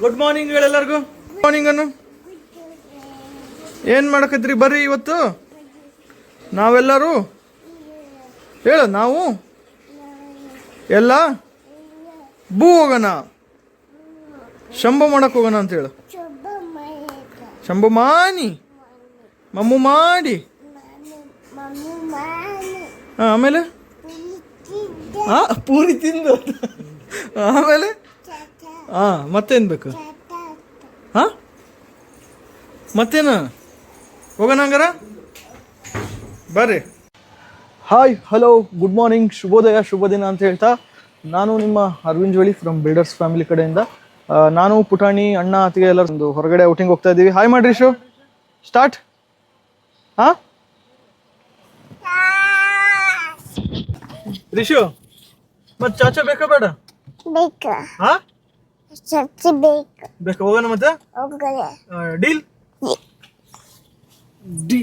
Good morning ಎಲ್ಲರಿಗೂ. Good morning ಅನ್ನು. ಏನು ಮಾಡಕತ್ರಿ ಬರ್ರಿ ಇವತ್ತು. ನಾವೆಲ್ಲರೂ? ಹೇಳು ನಾವು? ಎಲ್ಲ? ಭೂ ಹೋಗೋಣ. ಶಂಭು ಮಾಡಕ್ ಹೋಗೋಣ ಅಂತ ಹೇಳು. ಶಂಭು ಮಾನಿ. ಮಮ್ಮು ಮಾಡಿ. ಆಮೇಲೆ? ಆ ಪೂರಿ ತಿಂದು. ಆಮೇಲೆ? ಹಾಂ ಮತ್ತೇನು ಬೇಕು? ಹಾಂ? ಮತ್ತೇನು? ಹೋಗೋಣ ಹಂಗಾರ? ಬರ್ರಿ. ಹಾಯ್ ಹಲೋ ಗುಡ್ ಮಾರ್ನಿಂಗ್ ಶುಭೋದಯ ಶುಭ ದಿನ ಅಂತ ಹೇಳ್ತಾ ನಾನು ನಿಮ್ಮ Aravind Joli from builders family ಕಡೆಯಿಂದ. ಆ, ನಾನು ಪುಟಾಣಿ ಅಣ್ಣ ಅತ್ತಿಗೆ ಎಲ್ಲ ಒಂದು ಹೊರಗಡೆ ಔಟಿಂಗ್ ಹೋಗ್ತಾ ಇದ್ದೀವಿ. ಹಾಯ್ ಮಾಡ್ರಿ ಶು. ಸ್ಟಾರ್ಟ್ ಹಾಂ? ರಿಶು ಮತ್ತೆ ಚಾಚಾ ಬೇಕಾ ಬೇಡ? ಬೇಕಾ? ಹಾ? ಸಚ್ಚಿ ಬೇಕು. ಬೇಕಾ? ಹೋಗೋಣ ಮತ್ತೆ? ಹೋಗೋಣ ಡೀಲ್ ಡಿ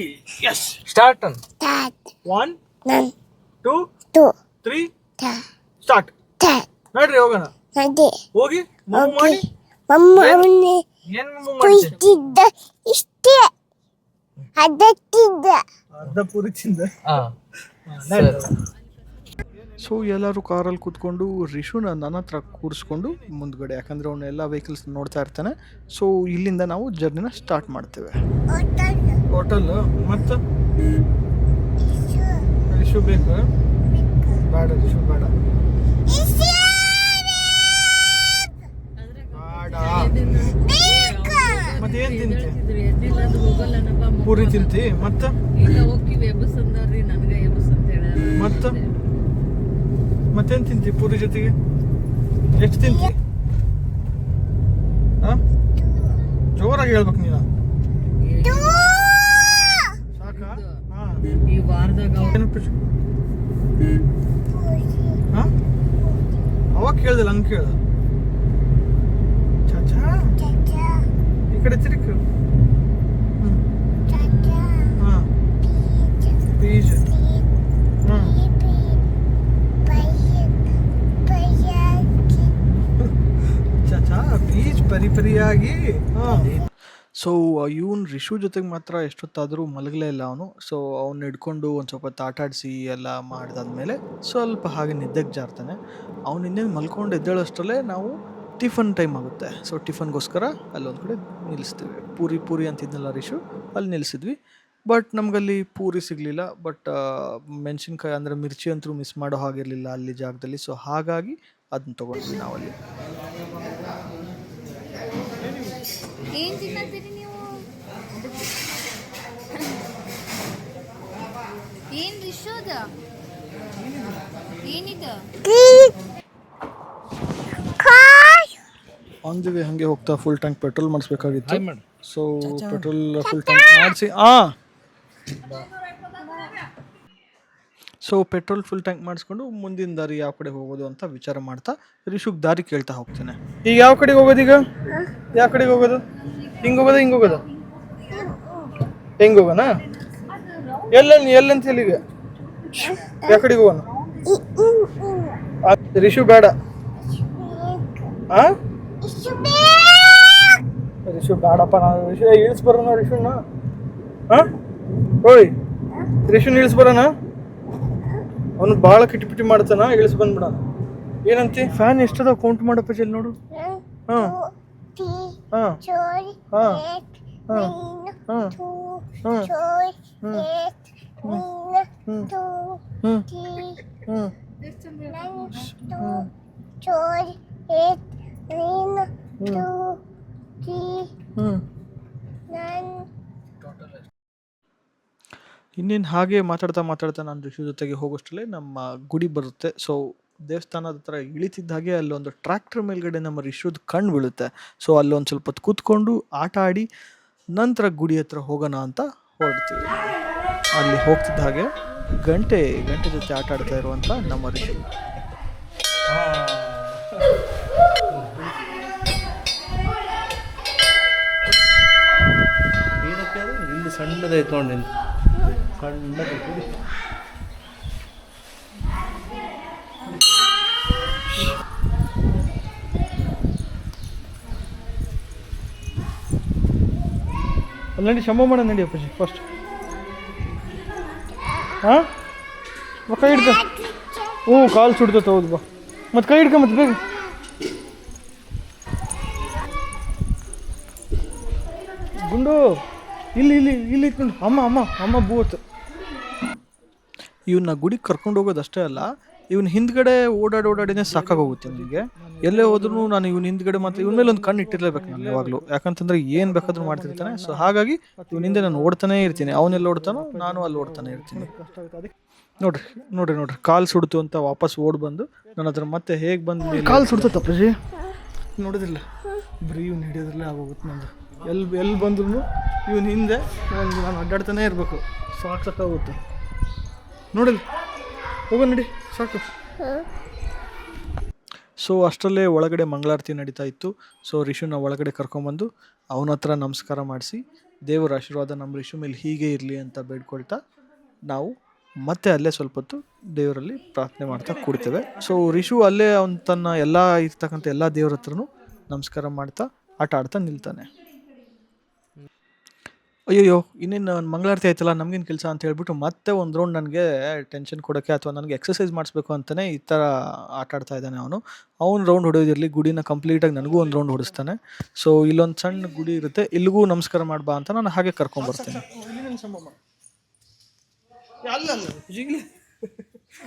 ಎಸ್ ಸ್ಟಾರ್ಟ್ ಅನ್? ತಾತ್ ಒನ್ ನನ್. ಟೂ ತು. ತ್ರೀ ಸ್ಟಾರ್ಟ್ ನೋಡ್ರಿ ಹೋಗೋಣ. ನದಿ ಹೋಗಿ ಮೂವ್ ಮಾಡಿ. ಮಮ್ಮ ಅವನ್ನೇ ಏನ್ ಮೂವ್ ಮಾಡ್ತಿದ್ದ ಇಷ್ಟೇ. ಅದಕ್ಕಿದ್ದ. ಅರ್ಧ ಪೂರಿ ತಿಂದ. ಸೊ ಎಲ್ಲರೂ ಕಾರಲ್ಲಿ ಕೂತ್ಕೊಂಡು ರಿಶುನ ನನ್ನ ಹತ್ರ ಕೂರಿಸ್ಕೊಂಡು ಮುಂದ್ಗಡೆ ಯಾಕಂದ್ರೆ ಅವನು ಎಲ್ಲ ವೆಹಿಕಲ್ಸ್ ನೋಡ್ತಾ ಇರ್ತಾನೆ. ಸೊ ಇಲ್ಲಿಂದ ನಾವು ಜರ್ನಿನ ಸ್ಟಾರ್ಟ್ ಮಾಡ್ತೇವೆ. ಹೋಟೆಲ್ ಮತ್ತು? ರಿಶು ಬೇಕು ಬೇಡ ರಿಶು ಬೇಡ. ಮತ್ತೆ ತಿಂತಿ? ಪೂರಿ ತಿಂತಿ? ಮತ್ತೆ? ಇಲ್ಲ ಹೋಗಿವಿ ಎಬ್ಬಸ್ ಅಂದಾರ್ರಿ ನನಗೆ ಎಬ್ಬಸ್ ಅಂತ ಹೇಳ ಮತ್ತ ಮತ್ತೇನ್ ತಿಂತಿ ಪೂರಿ ಜೊತೆಗೆ ಎಷ್ಟು ತಿಂತಿ ಆ? ಜೋರಾಗಿ ಹೇಳ್ಬೇಕು ನೀನು ಸಾಕಾ ಹಾ ಈ ವಾರದಾಗ ಹಾ ಅವಾಗ ಕೇಳ್ದಿಲ್ಲ ಹಂಗೆ ಕೇಳ್ದ ಚಾಚಾ ಈ ಕಡೆ ತಿರುಕು ಹ್ಮ್ ಹಾ ಬೀಜ ಹ್ಮ್ ಚಾಚಾ ಬೀಚ್ ಪರಿ ಪರಿಯಾಗಿ ಸೊ ಇವನ್ ರಿಶು ಜೊತೆಗೆ ಮಾತ್ರ ಎಷ್ಟೊತ್ತಾದರೂ ಮಲಗಲೇ ಇಲ್ಲ ಅವನು. ಸೊ ಅವ್ನು ಹಿಡ್ಕೊಂಡು ಒಂದು ಸ್ವಲ್ಪ ತಾಟಾಡಿಸಿ ಎಲ್ಲ ಮಾಡಿದಾದ್ಮೇಲೆ ಸ್ವಲ್ಪ ಹಾಗೆ ನಿದ್ದೆಗೆ ಜಾರ್ತಾನೆ. ಅವ್ನು ಇನ್ನೇನು ಮಲ್ಕೊಂಡು ಎದ್ದೇಳೋಷ್ಟರಲ್ಲೇ ನಾವು ಟಿಫನ್ ಟೈಮ್ ಆಗುತ್ತೆ. ಸೊ ಟಿಫನ್ಗೋಸ್ಕರ ಅಲ್ಲೊಂದು ಕಡೆ ನಿಲ್ಲಿಸ್ತೀವಿ. ಪೂರಿ ಪೂರಿ ಅಂತಿದ್ನಲ್ಲ ರಿಶು ಅಲ್ಲಿ ನಿಲ್ಲಿಸಿದ್ವಿ ಬಟ್ ನಮಗಲ್ಲಿ ಪೂರಿ ಸಿಗಲಿಲ್ಲ. ಬಟ್ ಮೆಣಸಿನ್ಕಾಯಿ ಅಂದರೆ ಮಿರ್ಚಿ ಅಂತೂ ಮಿಸ್ ಮಾಡೋ ಹಾಗಿರಲಿಲ್ಲ ಅಲ್ಲಿ ಜಾಗದಲ್ಲಿ. ಸೊ ಹಾಗಾಗಿ ಅದನ್ನ ತೊಗೊಂಡ್ವಿ ನಾವಲ್ಲಿ ಏನ್ ತಿನ್ನತ್ತೀರಿ ನೀವು? ಏನ್ ರಿಶೋದ ಏನಿದು? ಆನ್ ದಿ ವೇ ಹಂಗೆ ಹೋಗ್ತಾ ಫುಲ್ ಟ್ಯಾಂಕ್ ಪೆಟ್ರೋಲ್ ಮಾಡಿಸ್ಬೇಕಾಗಿತ್ತು ಸೊ ಪೆಟ್ರೋಲ್ ಫುಲ್ ಟ್ಯಾಂಕ್ ಮಾಡಿಸಿ. ಆ! ಸೊ ಪೆಟ್ರೋಲ್ ಫುಲ್ ಟ್ಯಾಂಕ್ ಮಾಡಿಸ್ಕೊಂಡು ಮುಂದಿನ ದಾರಿ ಯಾವ ಕಡೆ ಹೋಗೋದು ಅಂತ ವಿಚಾರ ಮಾಡ್ತಾ ರಿಷುಗ್ ದಾರಿ ಕೇಳ್ತಾ ಹೋಗ್ತೇನೆ. ಈಗ ಯಾವ ಕಡೆಗೆ ಹೋಗೋದು ಈಗ? ಯಾವ ಕಡೆಗೆ ಹೋಗೋದು? ಹಿಂಗೆ ಹೋಗೋದ ಹಿಂಗ ಹೋಗೋದ ಹೆಂಗೆ ಹೋಗೋಣ ಎಲ್ಲ ಎಲ್ಲಂತ ಹೇಳಿ ಈಗ ಯಾವ ಕಡೆಗೆ ಹೋಗೋಣ? ರಿಶು ರಿಷು ಬೇಡ. ಆ? ರಿಷು ಬೇಡಪ್ಪ ನಾನು ರಿಷು ಇಳಿಸ್ ಬರೋಣ ರಿಷುನ. ಹಾ ಹೋಯ್. ರಿಷುನ್ ಇಳಿಸ್ ಬರೋಣ. ಅವನು ಭಾಳ ಕಿಟಿಪಿಟಿ ಮಾಡ್ತಾನ ಇಳಿಸ್ ಬಂದ್ಬಿಡೋಣ. ಏನಂತಿ? ಫ್ಯಾನ್ ಎಷ್ಟದ ಕೌಂಟ್ ಮಾಡಪ್ಪ ಚೆಲ್ಲಿ ನೋಡು. ಹಾ. ಚೋರಿ ಹಾ. ಏಟ್ ಹಾ. ನೈನ್ ಹಾ. ಟೂ ಹಾ. ಚೋರಿ eight nine two hmm. Three hmm. Two ಚೋರಿ eight nine two three hmm. ಇನ್ನೇನು ಹಾಗೆ ಮಾತಾಡ್ತಾ ಮಾತಾಡ್ತಾ ನಾನು ಋಷಿ ಜೊತೆಗೆ ಹೋಗೋಷ್ಟರಲ್ಲೇ ನಮ್ಮ ಗುಡಿ ಬರುತ್ತೆ. ಸೊ ದೇವಸ್ಥಾನದ ಹತ್ರ ಇಳಿತಿದ್ದ ಹಾಗೆ ಅಲ್ಲೊಂದು ಟ್ರ್ಯಾಕ್ಟರ್ ಮೇಲ್ಗಡೆ ನಮ್ಮ ರಿಷುದ್ ಕಣ್ಣು ಬೀಳುತ್ತೆ. ಸೊ ಅಲ್ಲೊಂದು ಸ್ವಲ್ಪ ಹೊತ್ತು ಕೂತ್ಕೊಂಡು ಆಟ ಆಡಿ ನಂತರ ಗುಡಿ ಹತ್ರ ಹೋಗೋಣ ಅಂತ ಹೊರಡ್ತೀವಿ. ಅಲ್ಲಿ ಹೋಗ್ತಿದ್ದ ಹಾಗೆ ಗಂಟೆ ಗಂಟೆ ಜೊತೆ ಆಟ ಆಡ್ತಾ ಇರುವಂಥ ನಮ್ಮ ರಿಶು ಏನಕ್ಕೆ ಇಲ್ಲಿ ಸಣ್ಣದೈತೆ ನೋಡಿ ನಿಂದು ಅಲ್ಲಿ ನಡಿ ಶಂಭ ಮಾಡ ನಡಿ ಅಪ್ಪಾಜಿ ಫಸ್ಟ್ ಹಾಂ? ಕೈ ಹಿಡ್ಕ. ಹ್ಞೂ, ಕಾಲು ಸುಡ್ತೈತೆ ಹೌದು ಬಾ. ಮತ್ತೆ ಕೈ ಹಿಡ್ಕ ಮತ್ತೆ ಬೇಗ. ಗುಂಡು, ಇಲ್ಲಿ ಇಲ್ಲಿ ಇಲ್ಲಿ ಇಟ್ಕೊಂಡು ಅಮ್ಮ ಅಮ್ಮ ಅಮ್ಮ ಬೂತ್ ಇವನ್ನ ಗುಡಿಗೆ ಕರ್ಕೊಂಡು ಹೋಗೋದು ಅಷ್ಟೇ ಅಲ್ಲ ಇವನ್ ಹಿಂದ್ಗಡೆ ಓಡಾಡಿ ಓಡಾಡಿನೇ ಸಾಕಾಗೋಗುತ್ತೆ ನನಗೆ ಎಲ್ಲೇ ಹೋದ್ರು ನಾನು ಇವನ್ ಹಿಂದ್ಗಡೆ ಮಾತ್ರ ಇವನ್ ಮೇಲೆ ಒಂದು ಕಣ್ಣು ಇಟ್ಟಿರ್ಲೇಬೇಕು ನಾನು ಯಾವಾಗಲೂ. ಯಾಕಂತಂದ್ರೆ ಏನು ಬೇಕಾದ್ರೂ ಮಾಡ್ತಿರ್ತಾನೆ. ಸೊ ಹಾಗಾಗಿ ಇವನ ಹಿಂದೆ ನಾನು ಓಡ್ತಾನೆ ಇರ್ತೀನಿ. ಅವನೆಲ್ಲ ಓಡ್ತಾನೋ ನಾನು ಅಲ್ಲಿ ಓಡ್ತಾನೆ ಇರ್ತೀನಿ. ನೋಡ್ರಿ ನೋಡ್ರಿ ನೋಡ್ರಿ. ಕಾಲ್ ಸುಡ್ತು ಅಂತ ವಾಪಸ್ ಓಡ್ ಬಂದು ನಾನು ಅದ್ರ ಮತ್ತೆ ಹೇಗೆ ಬಂದು ಕಾಲ್ ಸುಡ್ತು ತಪ್ಪಜಿ ನೋಡೋದಿಲ್ಲ ಬರೀ ಇವ್ನು ಹಿಡಿಯೋದ್ರಲ್ಲೇ ಆಗೋಗುತ್ತೆ ನಂದು. ಎಲ್ಲಿ ಎಲ್ಲಿ ಬಂದ್ರು ಇವನ್ ಹಿಂದೆ ನಾನು ನಾನು ಅಡ್ಡಾಡ್ತಾನೆ ಇರಬೇಕು. ಸಾಕು ಸಾಕಾಗುತ್ತೆ. ನೋಡಿಲ್ಲ? ಹೋಗೋ ನಡಿ ಸಾಕು. ಸೊ ಅಷ್ಟರಲ್ಲೇ ಒಳಗಡೆ ಮಂಗಳಾರತಿ ನಡೀತಾ ಇತ್ತು. ಸೊ ರಿಷುನ ಒಳಗಡೆ ಕರ್ಕೊಂಬಂದು ಅವನ ಹತ್ರ ನಮಸ್ಕಾರ ಮಾಡಿಸಿ ದೇವರ ಆಶೀರ್ವಾದ ನಮ್ಮ ರಿಷು ಮೇಲೆ ಹೀಗೆ ಇರಲಿ ಅಂತ ಬೇಡ್ಕೊಳ್ತಾ ನಾವು ಮತ್ತೆ ಅಲ್ಲೇ ಸ್ವಲ್ಪ ಹೊತ್ತು ದೇವರಲ್ಲಿ ಪ್ರಾರ್ಥನೆ ಮಾಡ್ತಾ ಕೂಡ್ತೇವೆ. ಸೊ ರಿಷು ಅಲ್ಲೇ ಅವನು ತನ್ನ ಎಲ್ಲ ಇರ್ತಕ್ಕಂಥ ಎಲ್ಲ ದೇವ್ರ ಹತ್ರನೂ ನಮಸ್ಕಾರ ಮಾಡ್ತಾ ಆಟ ಆಡ್ತಾ ನಿಲ್ತಾನೆ. ಅಯ್ಯಯ್ಯೋ ಇನ್ನೇನು ಮಂಗಳಾರತಿ ಆಯ್ತಲ್ಲ ನಮಗೇನು ಕೆಲಸ ಅಂತ ಹೇಳ್ಬಿಟ್ಟು ಮತ್ತೆ ಒಂದು ರೌಂಡ್ ನನಗೆ ಟೆನ್ಷನ್ ಕೊಡೋಕ್ಕೆ ಅಥವಾ ನನಗೆ ಎಕ್ಸಸೈಸ್ ಮಾಡಿಸ್ಬೇಕು ಅಂತಲೇ ಈ ಥರ ಆಟ ಆಡ್ತಾ ಇದ್ದಾನೆ ಅವನು. ಅವ್ನು ರೌಂಡ್ ಹೊಡೆಯೋದಿರಲಿ ಗುಡಿನ ಕಂಪ್ಲೀಟಾಗಿ ನನಗೂ ಒಂದು ರೌಂಡ್ ಹೊಡಿಸ್ತಾನೆ. ಸೊ ಇಲ್ಲೊಂದು ಸಣ್ಣ ಗುಡಿ ಇರುತ್ತೆ ಇಲ್ಲಿಗೂ ನಮಸ್ಕಾರ ಮಾಡ್ಬಾ ಅಂತ ನಾನು ಹಾಗೆ ಅಲ್ಲ ಅಲ್ಲ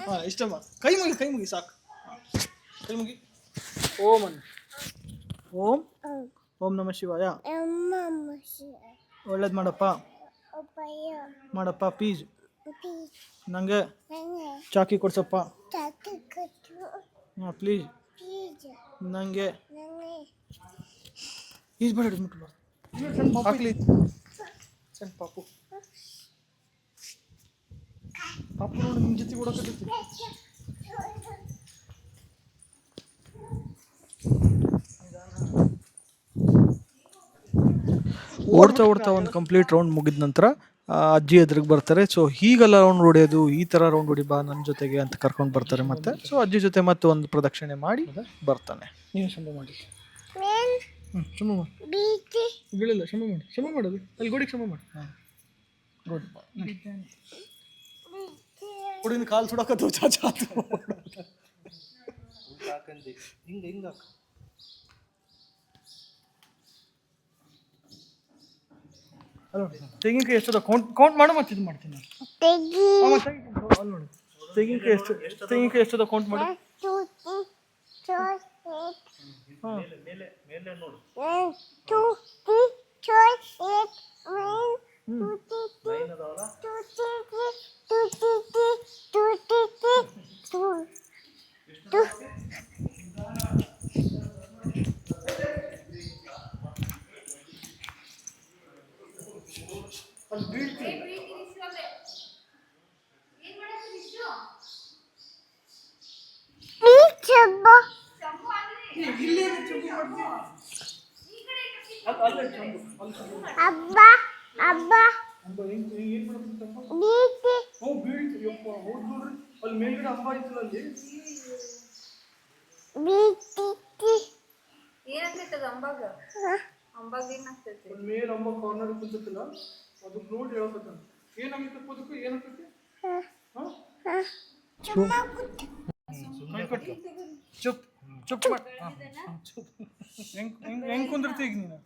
ಹಾಂ ಇಷ್ಟಮ್ಮ. ಕೈ ಮುಗಿ ಕೈ ಮುಗಿ ಸಾಕು. ಕೈ ಮುಗಿ. ಓಂ ಓಂ. ಓಂ ನಮ ಶಿವಾಯ. ಒಳ್ಳೇದು ಮಾಡಪ್ಪ. ಒಬ್ಬಯ್ಯ. ಮಾಡಪ್ಪ ಪ್ಲೀಸ್ ಪ್ಲೀಸ್. ನನಗೆ ನನಗೆ ಚಾಕಿ ಕೊಡ್ಸಪ್ಪ. ಚಾಕಿ ಕೊಟ್ಟು. ಹಾಂ ಪ್ಲೀಸ್ ಪ್ಲೀಸ್. ನನಗೆ ನನಗೆ ಈಜ್ ಬೇಡ ಮುಟ್ಟು ಹಾಕ್ಲಿ. ಸಣ್ಣ ಪಾಪು. ಪಾಪು ನೋಡಿ ನಿನ್ನ ಜೊತೆ ಓಡಕತ್ತೈತಿ ಓಡ್ತಾ ಓಡ್ತಾ ಒಂದು ಕಂಪ್ಲೀಟ್ ರೌಂಡ್ ಮುಗಿದ ನಂತರ ಅಜ್ಜಿ ಎದುರಿಗೆ ಬರ್ತಾರೆ. ಸೊ ಹೀಗೆಲ್ಲ ರೌಂಡ್ ಹೊಡೆಯೋದು ಈ ಥರ ರೌಂಡ್ ಹೊಡಿ ಬಾ ನನ್ನ ಜೊತೆಗೆ ಅಂತ ಕರ್ಕೊಂಡು ಬರ್ತಾರೆ ಮತ್ತೆ. ಸೊ ಅಜ್ಜಿ ಜೊತೆ ಮತ್ತೆ ಒಂದು ಪ್ರದಕ್ಷಿಣೆ ಮಾಡಿ ಬರ್ತಾನೆ. ನೀನು ಶಂಭ ಮಾಡಿ. ಮೇನ್ ಹ್ಞೂ ಶಂಭ ಮಾಡಿ. ಬೀಳಿಲ್ಲ ಮಾಡಿ. ಕ್ಷಮ ಮಾಡೋದು. ಅಲ್ಲಿ ಗೋಡಿಗೆ ಕ್ಷಮ ಮಾಡಿ. ಹಾಂ. ಗೋಡಿ. ಹುಡುಗಿನ ಕಾಲು ಸುಡಕತ್ತು ಚಾಚಾ. ಹಿಂಗೆ ಹಿಂಗೆ ಅಲ್ಲ ತೆಂಗಿನಕಾಯಿ ಎಷ್ಟದ? ಕೌಂಟ್ ಕೌಂಟ್ ಮಾಡು ಮತ್ತೆ ಇದು ಮಾಡ್ತೀನಿ ನಾನು. ತೆಗಿ. ಅಮ್ಮ, ತೆಂಗಿನಕಾಯಿ ಅಲ್ಲಿ ನೋಡಿ. ತೆಂಗಿನಕಾಯಿ ಎಷ್ಟು ತೆಂಗಿನಕಾಯಿ ಎಷ್ಟದ ಕೌಂಟ್ ಮಾಡು. ಟು ತ್ರೀ ಮೇಲೆ ನೋಡು. ಹಾಂ one two three four eight one two three three two three three two three three two three three two two please ಬೀಳ್ತೀವಿ ಅಬ್ಬ ಅಬ್ಬ. ಬೀಚಿ ಓ ಬೀಳ್ತು ಯಪ್ಪ ಹೌದು ನೋಡ್ರಿ. ಅಲ್ಲಿ ಮೇಲ್ಗಡೆ ಐತಲ್ಲ ಅಲ್ಲಿ? ಏನಾಗ್ತೈತದ ಅಂಬಾಗ? ಅಂಬಾಗ ಏನಾಗ್ತೈತಿ ಮೇಲ್ ಮೇಲೆ ಅಂಬ ಕಾರ್ನರ್ ಕುಂತಿಲ್ಲ ಅದಕ್ಕೆ ನೋಡಿ ಹೇಳ್ಬೇಕಂತ. ಏನಾಗ್ತೈತಿ ಹಾಂ. ಕೈ ಕಟ್ಟು. ಚುಪ್. ಚುಪ್ ಮಾಡ್. ಹೆಂಗ್ ಹೆಂಗ್ ಹೆಂಗ್ ಕುಂದಿರ್ತಿ ಈಗ ನೀನು?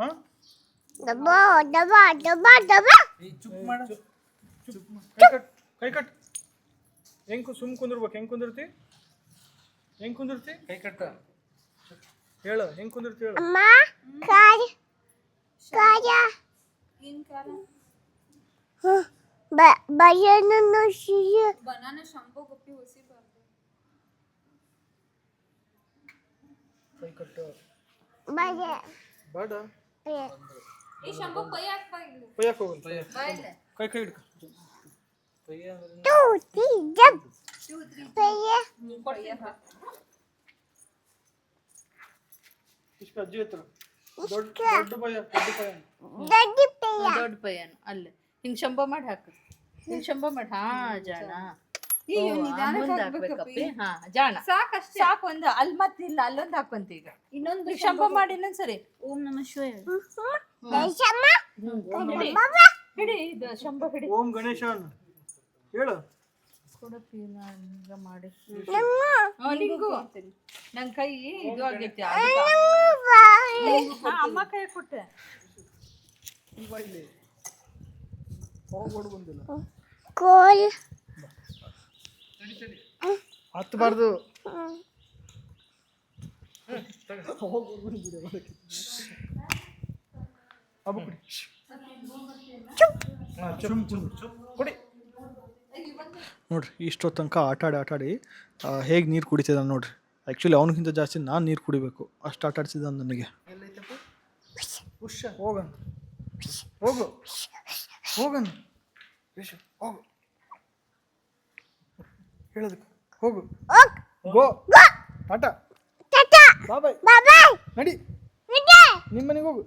ಹಾಂ? ಚುಪ್ ಮಾಡ. ಚುಪ್. ಕೈ ಕಟ್. ಕೈ ಕಟ್. ಹೆಂಗ್ ಕು- ಸುಮ್ ಕುಂದಿರ್ಬೇಕು. ಹೆಂಗ್ ಕುಂದಿರ್ತಿ? ಹೆಂಗ್ ಕುಂದಿರ್ತಿ? ಕೈ ಕಟ್ಟ ಹೇಳು. ಹೆಂಗ್ ಕುಂದಿರ್ತಿ ಹೇಳು. ಅಮ್ಮ ಕಾಯ ಕಾಯ ಏನ್ ಕಾಲ ಬ ಬಯನನ್ನು ಸಿಯ ಬನಾನ ಶಂಭು ಗುಪ್ಪಿ ಹೊಸಿಬಾರ್ದು ಕೈ ಕಟ್ಟು ಬಯ ಬೇಡ ಈ ಶಂಭು ಕೈ ಹಾಕ್ಬಾ ಇಲ್ಲಿ ಕೊಯ್ಯಕ್ಕೆ ಹೋಗಲ್ಲ ಬಾ ಇಲ್ಲಿ ಕೈ ಕೈ ಹಿಡ್ಕ ಟು ತ್ರೀ ಜಂಪ್ ಪಯ್ಯ ಇಷ್ಟ ಅಜ್ಜಿ ಹತ್ರ ದೊಡ್ಡ ದೊಡ್ಡ ಭಯ ದೊಡ್ಡ ಭಯ ದಡ್ಡಿ ಪಯ್ಯ ದೊಡ್ಡ ಪಯ್ಯನು ಅಲ್ಲೇ. ಹಿಂಗ್ ಶಂಭ ಮಾಡಿ ಹಾಕು. ಹಿಂಗ್ ಶಂಭ ಮಾಡಿ ಹಾ ಜಾಣ. ಈಗ ಓ, ಆ ಮುಂದ್ ಹಾಕ್ಬೇಕಪ್ಪಿ. ಹಾ ಜಾಣ. ಸಾಕಷ್ಟೇ. ಸಾಕು ಒಂದು ಅಲ್ಲಿ ಮತ್ತಿಲ್ಲ ಅಲ್ಲೊಂದು ಹಾಕೊಂತ ಈಗ. ಇನ್ನೊಂದು ಶಂಭ ಮಾಡಿ ಇನ್ನೊಂದ್ಸರಿ. ಓಂ ನಮ ಶಿವಾಯ. ಹಿಡಿ ಬಾಬಾ ಹಿಡಿ ಇದು ಶಂಭ ಹಿಡಿ. ಓಂ ಗಣೇಶ ಹೇಳು. ಕೊಡಪ್ಪಿ ಮಾಡಿ. ನಿಂಗು. ನನ್ ಕೈ ಇದು ಆಗೈತಿ ಅಮ್ಮ ಕೈ ಕೊಟ್ಟೆ. ಬಂದಿಲ್ಲ. ಕೋಲ್ ಹತ್ತಬಾರ್ದು ಕುಡಿ. ನೋಡ್ರಿ ಇಷ್ಟೋ ತನಕ ಆಟಾಡಿ ಆಟಾಡಿ ಆಟ ಆಡಿ ಹೇಗೆ ನೀರು ಕುಡಿತಿದ್ದ ನೋಡ್ರಿ. ಆ್ಯಕ್ಚುಲಿ ಅವನಿಗಿಂತ ಜಾಸ್ತಿ ನಾನು ನೀರು ಕುಡಿಬೇಕು. ಅಷ್ಟು ಆಟ ಆಡ್ಸಿದ ನನಗೆ. ಹೋಗಣ. ಹೋಗು. ಹೋಗು ಯಶು ಹೋಗು. ಹೇಳೋದಕ್ಕೆ ಹೋಗು. ಹೋಗ್. ಗೋ. ಟಾಟಾ. ಬಾ ಬಾಯ್ ಬಾಬಾಯ್. ನಡಿ. ನಿಡೆ ನಿಮ್ಮ ಮನೆಗೆ ಹೋಗು.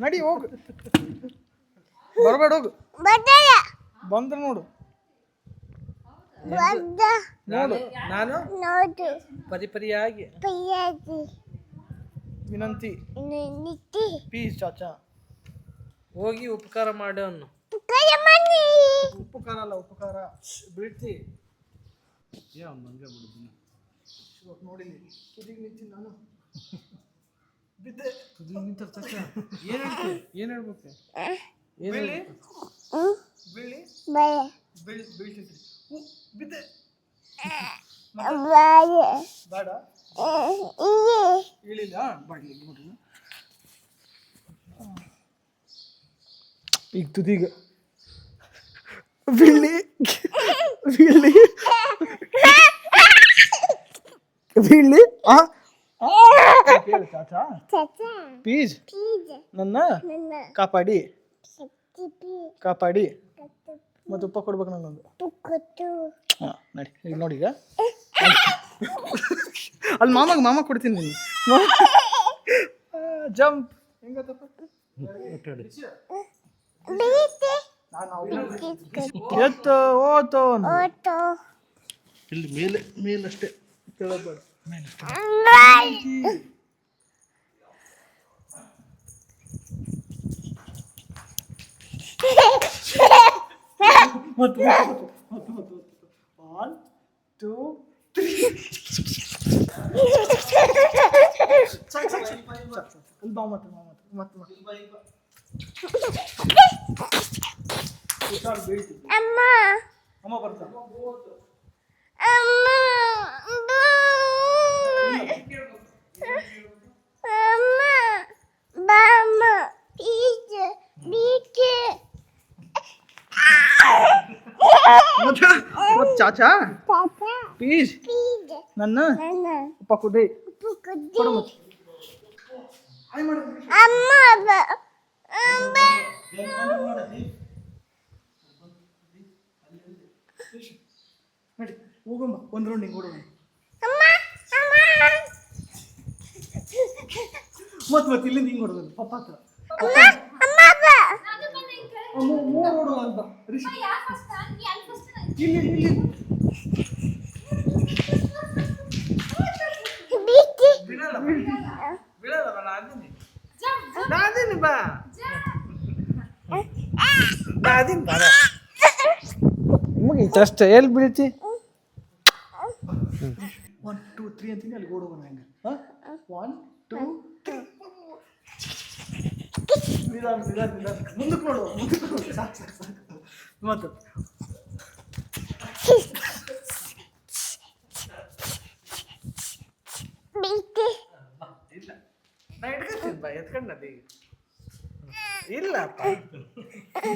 ನಡಿ ಹೋಗು. ಬರಬೇಡ ಹೋಗು. ಬಂದ್ರೆ ನೋಡು. ಬದ್ದ ನಾನು ನಾನು ನೋಡು. ಪರಿಪರಿಯಾಗಿ ಪಯ್ಯಾದಿ ವಿನಂತಿ. ನಿತ್ತಿ ಪ್ಲೀಸ್ ಚಾಚಾ. ಹೋಗಿ ಉಪಕಾರ ಮಾಡೋನು ಕೈ ಮನಿ ಉಪಕಾರ ಅಲ್ಲ ಉಪಕಾರ. ಬೀಳ್ತಿ. ಇವಾಗ ನೋಡಿಲಿ ತುದಿಗೆ ನಿಂತಿ ನಾನು. ಬಿದ್ದೆ. ನಿಂತ ಏನು ಹೇಳ್ತಿ? ಏನು ಹೇಳ್ಬೇಕು? ಏನು ಬೀಳಿ ಬೀಳಿ ಬೀಳ್ ಬೀಳ್ತಿದ್ರಿ. ಬಿದ್ದೆ. ಬೇಡ. ನೋಡ್ರಿ ಈಗ ತುದಿಗ. ಬೀಳಿ ಬೀಳಿ ಬೀಳಿ ಆ? ಪ್ಲೀಸ್ ನನ್ನ. ಕಾಪಾಡಿ. ಕಾಪಾಡಿ. ಮತ್ತು ಉಪ್ಪ ಕೊಡ್ಬೇಕು ನನ್ನೊಂದು. ತುಕ್ಕತ್ತು ಹಾಂ ನಡಿ. ಈಗ ನೋಡಿ ಈಗ. ಅಲ್ಲಿ ಮಾಮಾಗ ಮಾಮ ಕೊಡ್ತೀನಿ ನೀನು. ಜಂಪ್. ಎತ್ತು ಓತು ಓಟೋ ಇಲ್ಲಿ ಮೇಲೆ ಮೇಲಷ್ಟೇ. ಕೇಳಬೇಡ ಮತ್ತು ಒನ್ ಟೂ ತ್ರೀ ಸಾಕು ಸಾಕು ಸಾಕು ಅಲ್ಲಿ ಬಾ ಮತ್ತೆ ಬಾ ಮತ್ತೆ ಮತ್ತೆ ಹುಷಾರು ಬೀಳ್ತಿದ್ವಿ ಅಮ್ಮ ಅಮ್ಮ ಬರ್ತಾ ಅಮ್ಮ ಅಮ್ಮ ಬಾಮ ಪ್ಲೀಸ್ ಬೀತೆ ಮತ್ತೆ ಮತ್ತೆ ಕೊಡು ಮಾಡು ಅಮ್ಮ ನಡಿ ಹೋಗಮ್ಮ ಒಂದು ರೌಂಡ್ ಹಿಂಗೆ ಅಮ್ಮ ಮತ್ತೆ ಮತ್ತೆ ಇಲ್ಲಿಂದ ಹಿಂಗೆ ಹೊಡೋದು ಪಪ್ಪ ಹತ್ರ ಮೂರು ಓಡುವ ಅಂತ ಇಲ್ಲಿ ಇಲ್ಲಿ ಇಲ್ಲಿ ಬೀತಿ ಬಿಡಲ್ಲ ಬಿಡಲ್ಲ ಬಾ ನಾದಿನಿ ನಾದಿನಿ ಬಾ ಬಾ ಮುಗೀತು ಅಷ್ಟೇ ಎಲ್ಲಿ ಬೀಳ್ತಿ? ಒನ್ ಟೂ ತ್ರೀ ಅಂತೀನಿ ಅಲ್ಲಿ ಓಡುವ ಹೆಂಗೆ? ಒನ್ ಟೂ ನಿಧಾನ ನಿಧಾನ ನಿಧಾನ. ಮುಂದಕ್ಕೆ ನೋಡು ಮುಂದಕ್ಕೆ ನೋಡು. ಸಾಕು ಸಾಕು ಸಾಕು. ಮತ್ತೆ? ಇಲ್ಲ. ನಾ ಎತ್ಕೊಂಡದಿ ಇಲ್ಲಪ್ಪ.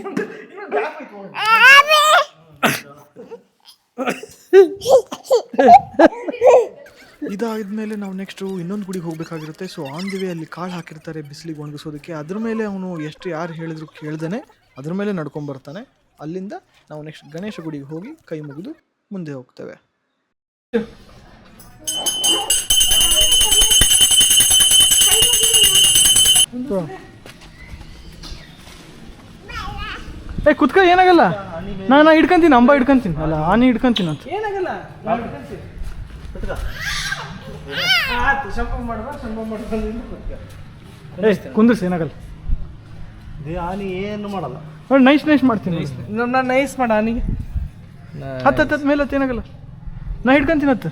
ಇದಾದ್ಮೇಲೆ ನಾವು ನೆಕ್ಸ್ಟು ಇನ್ನೊಂದು ಗುಡಿಗೆ ಹೋಗಬೇಕಾಗಿರುತ್ತೆ. ಸೊ ಆನ್ ದಿ ವೇ ಅಲ್ಲಿ ಕಾಳು ಹಾಕಿರ್ತಾರೆ ಬಿಸಿಲಿಗೆ ಒಣಗಿಸೋದಕ್ಕೆ. ಅದ್ರ ಮೇಲೆ ಅವನು ಎಷ್ಟು ಯಾರು ಹೇಳಿದ್ರು ಕೇಳ್ದೇ ಅದ್ರ ಮೇಲೆ ನಡ್ಕೊಂಬರ್ತಾನೆ ಅಲ್ಲಿಂದ ನಾವು ನೆಕ್ಸ್ಟ್ ಗಣೇಶ ಗುಡಿಗೆ ಹೋಗಿ ಕೈ ಮುಗಿದು ಮುಂದೆ ಹೋಗ್ತೇವೆ. ಏ ಕುತ್ಕ ಏನಾಗಲ್ಲ. ನಾನು ನಾ ಹಿಡ್ಕೊಂತೀನಿ ಅಂಬ ಹಿಡ್ಕೊಂತೀನಿ. ಅಲ್ಲ ಆನೆ ಹಿಡ್ಕೊಂತೀನಿ ಅಂತ. ಏನಾಗಲ್ಲ? ಕುಂದ್ರಿಸಿ ಏನಾಗಲ್ಲ. ಆನಿ ಏನು ಮಾಡಲ್ಲ. ನೋಡಿ ನೈಸ್ ನೈಸ್ ಮಾಡ್ತೀನಿ. ನಾನು ನೈಸ್. ಮಾಡ ಆನಿಗೆ. ಹತ್ತು ಹತ್ತು ಹತ್ತು ಮೇಲೆ ಹತ್ತು ಏನಾಗಲ್ಲ. ನಾ ಹಿಡ್ಕೊಂತೀನಿ ಹತ್ತು.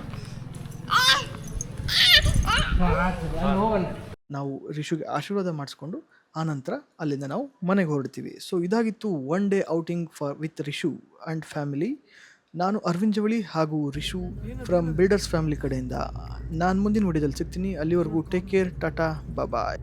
ನಾವು ರಿಶುಗೆ ಆಶೀರ್ವಾದ ಮಾಡಿಸ್ಕೊಂಡು ಆನಂತರ ಅಲ್ಲಿಂದ ನಾವು ಮನೆಗೆ ಹೊರಡ್ತೀವಿ. ಸೊ ಇದಾಗಿತ್ತು one day outing for with Rishu and family ನಾನು ಅರವಿಂದ್ ಜವಳಿ ಹಾಗೂ ರಿಶು ಫ್ರಮ್ ಬಿಲ್ಡರ್ಸ್ ಫ್ಯಾಮಿಲಿ ಕಡೆಯಿಂದ. ನಾನು ಮುಂದಿನ ವಿಡಿಯೋದಲ್ಲಿ ಸಿಗ್ತೀನಿ. ಅಲ್ಲಿವರೆಗೂ ಟೇಕ್ ಕೇರ್ ಟಾಟಾ ಬಾಯ್